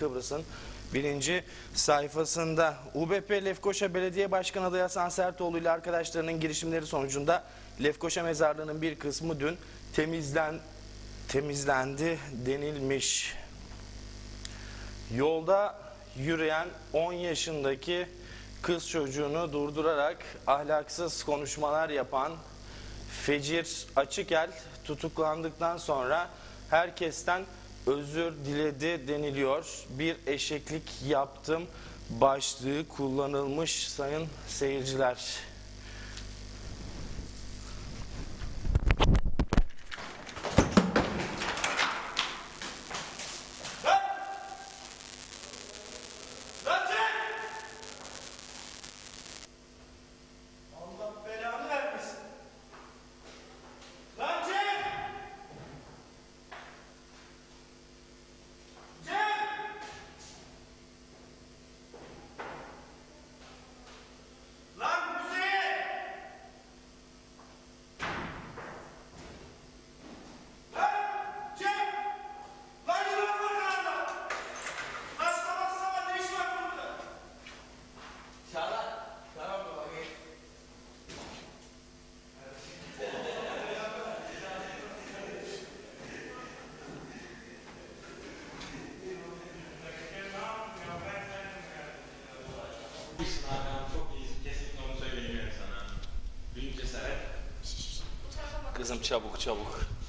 Kıbrıs'ın birinci sayfasında. UBP Lefkoşa Belediye Başkanı adayı Hasan Sertoğlu ile arkadaşlarının girişimleri sonucunda Lefkoşa mezarlığının bir kısmı dün temizlen temizlendi denilmiş. Yolda yürüyen 10 yaşındaki kız çocuğunu durdurarak ahlaksız konuşmalar yapan Fecir Açıkel tutuklandıktan sonra herkesten özür diledi deniliyor. Bir eşeklik yaptım başlığı kullanılmış sayın seyirciler. Kızım çabuk çabuk.